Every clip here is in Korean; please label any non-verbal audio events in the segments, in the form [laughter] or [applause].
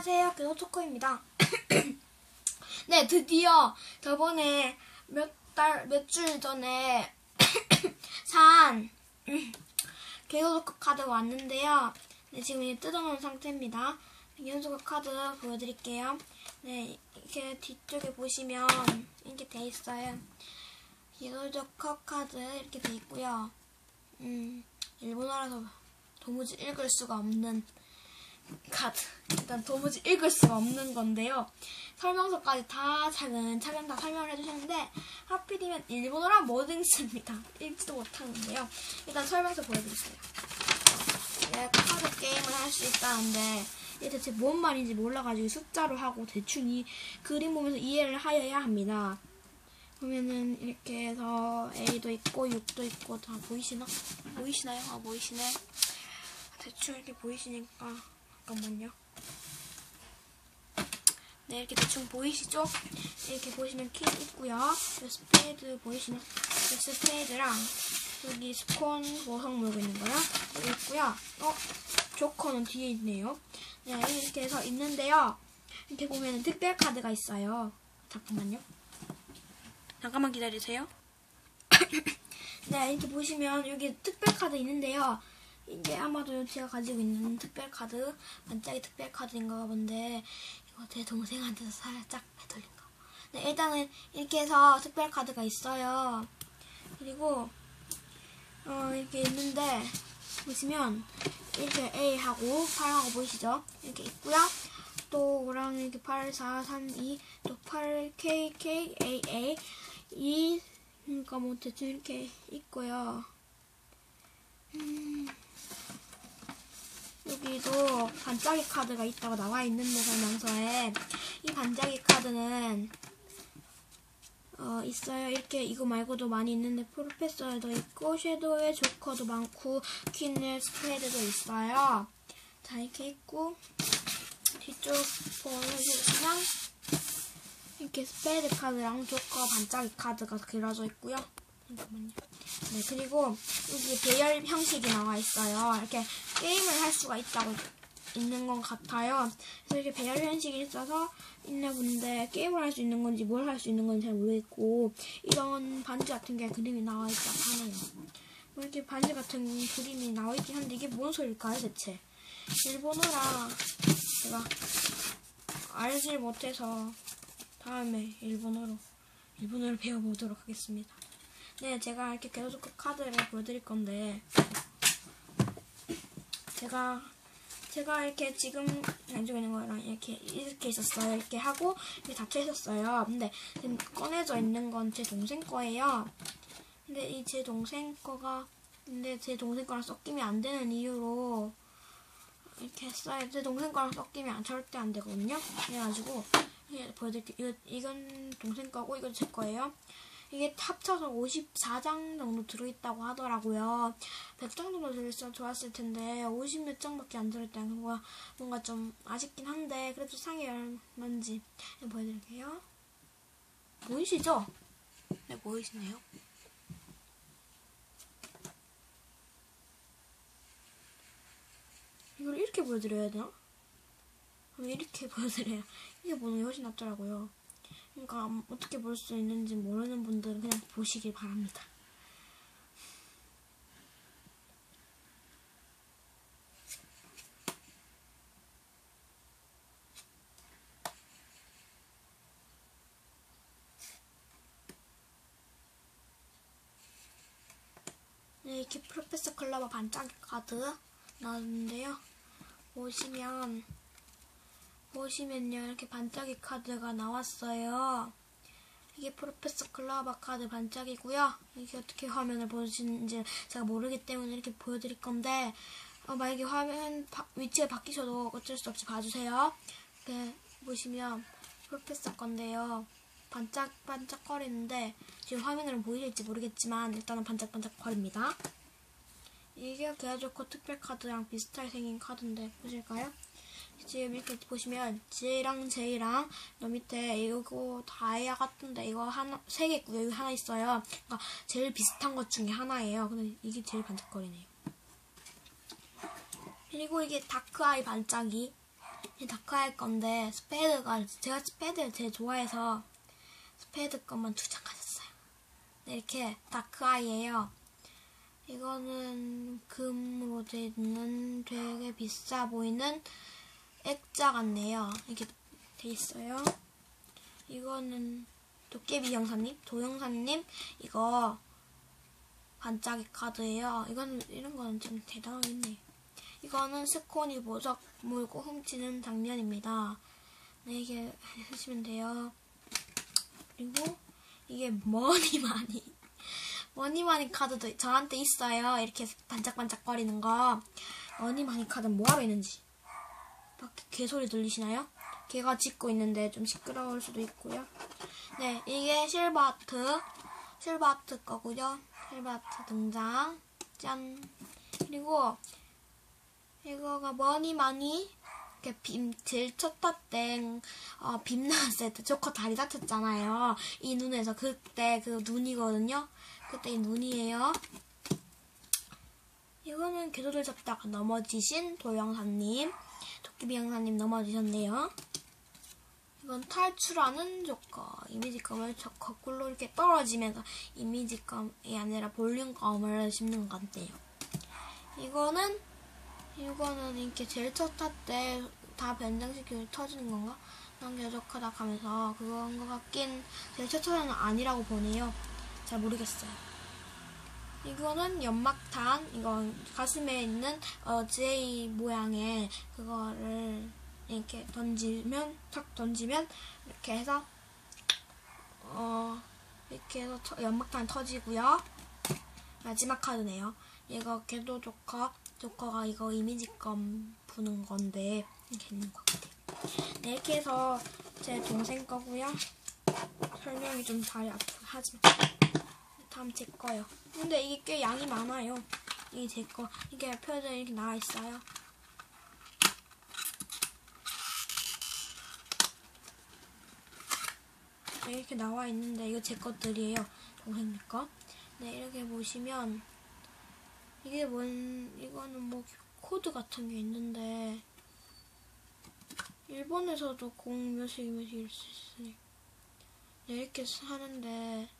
안녕하세요. 그노토코입니다. [coughs] 네, 드디어 저번에 몇 달, 몇 주 전에 [coughs] 산 개노토코 카드가 왔는데요. 네, 지금 이제 뜯어놓은 상태입니다. 개노토코 카드 보여드릴게요. 네, 이렇게 뒤쪽에 보시면 이렇게 돼 있어요. 개노토코 카드 이렇게 돼 있고요. 음, 일본어라서 도무지 읽을 수가 없는 카드. 일단 도무지 읽을 수가 없는 건데요. 설명서까지 다 차근차근 다 설명을 해주셨는데 하필이면 일본어라 못 읽습니다. 읽지도 못하는데요. 일단 설명서 보여드릴게요. 네, 카드 게임을 할 수 있다는데 이게 대체 뭔 말인지 몰라가지고 숫자로 하고 대충 이 그림 보면서 이해를 하여야 합니다. 보면은 이렇게 해서 A도 있고 6도 있고 다 보이시나? 보이시나요? 아 보이시네. 대충 이렇게 보이시니까 잠깐만요. 네, 이렇게 대충 보이시죠? 이렇게 보시면 키 있고요. 스페이드 보이시나? 스페이드랑 여기 스콘 보석 물고 있는 거요. 여기 있고요. 어, 조커는 뒤에 있네요. 네, 이렇게 해서 있는데요. 이렇게 보면 특별 카드가 있어요. 잠깐만요. 잠깐만 기다리세요. [coughs] 네, 이렇게 보시면 여기 특별 카드 있는데요. 이게 아마도 제가 가지고 있는 특별 카드, 반짝이 특별 카드인가 본데, 이거 제 동생한테서 살짝 빼돌린 거. 네, 일단은 이렇게 해서 특별 카드가 있어요. 그리고, 어, 이렇게 있는데, 보시면, 이렇게 A하고 8하고 보이시죠? 이렇게 있고요. 또, 그랑 이렇게 8, 4, 3, 2, 또 8, K, K, A, A, 2, 그러니까 뭐 대충 이렇게 있고요. 음, 여기도 반짝이 카드가 있다고 나와 있는데 설명서에 이 반짝이 카드는 어, 있어요. 이렇게 이거 말고도 많이 있는데 프로페서도 있고 섀도우의 조커도 많고 퀸의 스프레드도 있어요. 자 이렇게 있고 뒤쪽 보여주시면 이렇게 스페이드 카드랑 조커 반짝이 카드가 그려져 있고요. 잠깐만요. 네, 그리고 여기 배열 형식이 나와 있어요. 이렇게 게임을 할 수가 있다고 있는 것 같아요. 그래서 이렇게 배열 형식이 있어서 있나 본데 게임을 할 수 있는 건지 뭘 할 수 있는 건지 잘 모르겠고 이런 반지 같은 게 그림이 나와 있다고 하네요. 뭐 이렇게 반지 같은 그림이 나와 있긴 한데 이게 뭔 소리일까요 대체? 일본어라 제가 알지 못해서 다음에 일본어로 일본어를 배워보도록 하겠습니다. 네, 제가 이렇게 계속 그 카드를 보여드릴 건데 제가 제가 이렇게 지금 가지고 있는 거랑 이렇게 이렇게 있었어요. 이렇게 하고 이렇게 닫혀 있었어요. 근데 지금 꺼내져 있는 건 제 동생 거예요. 근데 이 제 동생 거가 근데 제 동생 거랑 섞이면 안 되는 이유로 이렇게 했어요. 제 동생 거랑 섞이면 안 절대 안 되거든요. 그래가지고 보여드릴게요. 이건 동생 거고 이건 제 거예요. 이게 합쳐서 54장 정도 들어있다고 하더라고요. 100장 정도 들어있으면 좋았을 텐데 50 몇 장밖에 안 들어있다는 뭔가, 뭔가 좀 아쉽긴 한데 그래도 상이 얼마인지 보여드릴게요. 보이시죠? 네, 보이시네요. 이걸 이렇게 보여드려야 되나? 이렇게 [laughs] 보여드려야 이게 보는 게 훨씬 낫더라고요. 그러니까 어떻게 볼 수 있는지 모르는 분들은 그냥 보시길 바랍니다. 네, 이렇게 프로페서 클러버 반짝이 카드 나왔는데요. 보시면 보시면요 이렇게 반짝이 카드가 나왔어요. 이게 프로페서 클라바 카드 반짝이고요. 이게 어떻게 화면을 보시는지 제가 모르기 때문에 이렇게 보여드릴 건데 어, 만약에 화면 바, 위치가 바뀌셔도 어쩔 수 없이 봐주세요. 이렇게 보시면 프로페서 건데요. 반짝반짝거리는데 지금 화면으로 보이실지 모르겠지만 일단은 반짝반짝거립니다. 이게 게아조코 특별 카드랑 비슷하게 생긴 카드인데 보실까요? 지금 이렇게 보시면 G랑 J랑 너 밑에 이거 다이아 같은데 이거 하나 세 개 있고요. 여기 하나 있어요. 그러니까 제일 비슷한 것 중에 하나예요. 근데 이게 제일 반짝거리네요. 그리고 이게 다크아이 반짝이 이 다크 할 건데 스페이드가 제가 스페이드를 제일 좋아해서 스페이드 것만 두 장 가졌어요. 네, 이렇게 다크 아이예요. 이거는 금으로 돼 있는 되게 비싸 보이는 액자 같네요. 이렇게 돼 있어요. 이거는 도깨비 형사님, 도형사님 이거 반짝이 카드예요. 이건 이런 거는 좀 대단하겠네. 이거는 스콘이 보석 물고 훔치는 장면입니다. 네, 이게 [laughs] 하시면 돼요. 그리고 이게 머니마니. 머니마니 카드도 저한테 있어요. 이렇게 반짝반짝거리는 거. 머니마니 카드는 뭐하러 있는지. 밖에 개 소리 들리시나요? 개가 짖고 있는데 좀 시끄러울 수도 있고요. 네, 이게 실버하트. 실버하트 거고요. 실버하트 등장. 짠. 그리고 이거가 머니마니 이렇게 빔, 첫 탔땡, 어, 빔 나왔을 때 조커 다리 다쳤잖아요. 이 눈에서 그때 그 눈이거든요. 그때 이 눈이에요. 이거는 궤도를 잡다가 넘어지신 도영사님, 도깨비 형사님 넘어지셨네요. 이건 탈출하는 조커. 이미지감을 저 거꾸로 이렇게 떨어지면서 이미지감이 아니라 볼륨감을 것 같네요. 이거는 이거는 이렇게 제일 첫타 때 다 변장시키고 터지는 건가? 난 계속하다 가면서 그건 것 같긴 제일 첫 타는 아니라고 보네요. 잘 모르겠어요. 이거는 연막탄, 이건 가슴에 있는 어, J 모양의 그거를 이렇게 던지면, 탁 던지면 이렇게 해서 어, 이렇게 해서 터- 연막탄 터지고요. 마지막 카드네요. 얘가 궤도 조커, 조커가 이거 이미지감 부는 건데 이렇게 있는 것 같아요. 네, 이렇게 해서 제 동생 거고요. 설명이 좀잘 하지만 다음 제 거요. 근데 이게 꽤 양이 많아요. 이게 제 거. 이게 표현이 이렇게 나와 있어요. 네, 이렇게 나와 있는데 이거 제 것들이에요. 동생 거. 네, 이렇게 보시면 이게 뭔 이거는 뭐 코드 같은 게 있는데 일본에서도 몇일 수 있으니 네, 이렇게 하는데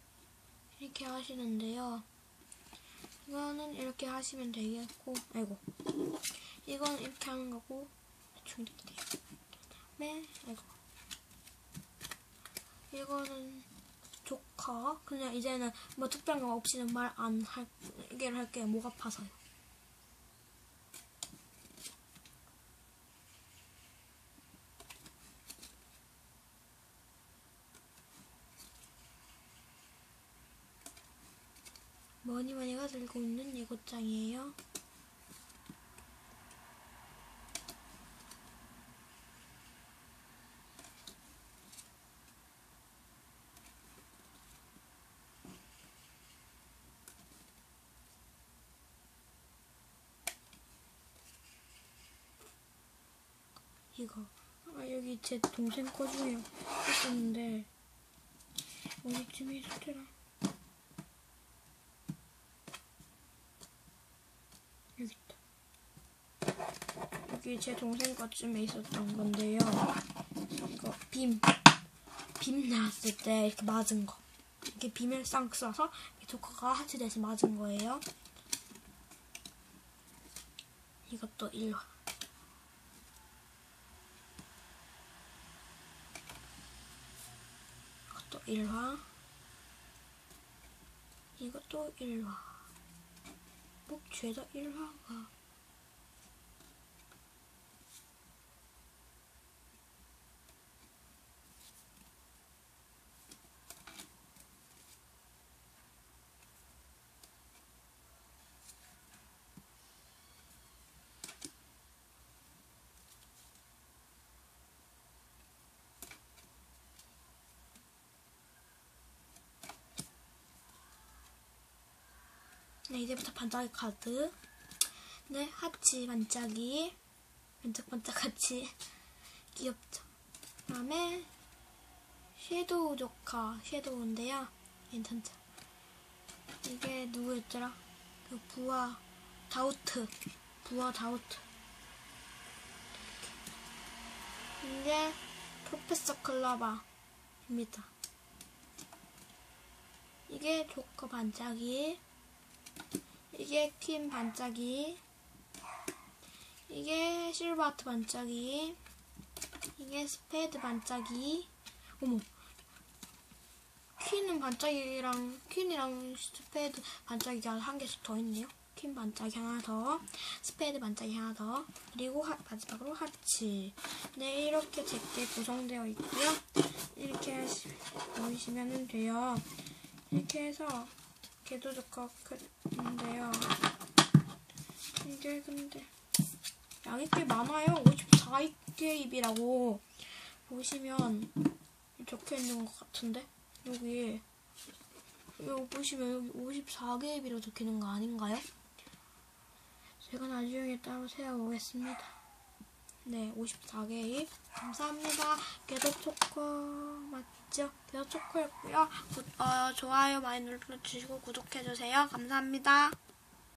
이렇게 하시는데요. 이거는 이렇게 하시면 되겠고, 아이고. 이건 이렇게 하는 거고, 대충 이렇게 돼요. 네, 아이고. 이거는 조커. 그냥 이제는 뭐 특별한 거 없이는 말 안 할, 얘기를 할게요. 목 아파서요. 머니머니가 들고 있는 예고장이에요. 이거 아 여기 제 동생 거 중에 있었는데 어디쯤에 있었더라 여기 있다 여기 제 동생 거쯤에 있었던 건데요. 이거 빔 빔 나왔을 때 이렇게 맞은 거. 이렇게 빔을 쌍 쏴서 조커가 하트돼서 맞은 거예요. 이것도 일로 와. 이것도 1화. 이것도 1화. 뭐 죄다 1화가 네, 이제부터 반짝이 카드. 네, 하치 반짝이. 반짝반짝 하치. [laughs] 귀엽죠? 그 다음에, 섀도우 조카. 섀도우인데요. 괜찮죠? 이게 누구였더라? 그 부하, 다우트. 부하 다우트. 이게 프로페서 클라바입니다. 이게 조커 반짝이. 이게 퀸 반짝이. 이게 실버하트 반짝이. 이게 스페이드 반짝이. 어머. 퀸은 반짝이랑 퀸이랑 스페이드 반짝이가 한 개씩 더 있네요. 퀸 반짝이 하나 더, 스페이드 반짝이 하나 더, 그리고 하- 마지막으로 하츠. 네, 이렇게 제게 구성되어 있고요. 이렇게 보이시면 돼요. 이렇게 해서 개도 조커 큰데요. 이게 근데 양이 꽤 많아요. 54개 입이라고 보시면 적혀 있는 것 같은데 여기 여기 보시면 여기 54개 입이라고 적혀 있는 거 아닌가요? 제가 나중에 따로 세어보겠습니다. 네, 54개 입. 감사합니다. 개도 초코 맞죠? 개도 초코였고요. 구- 어, 좋아요 많이 눌러주시고 구독해주세요. 감사합니다.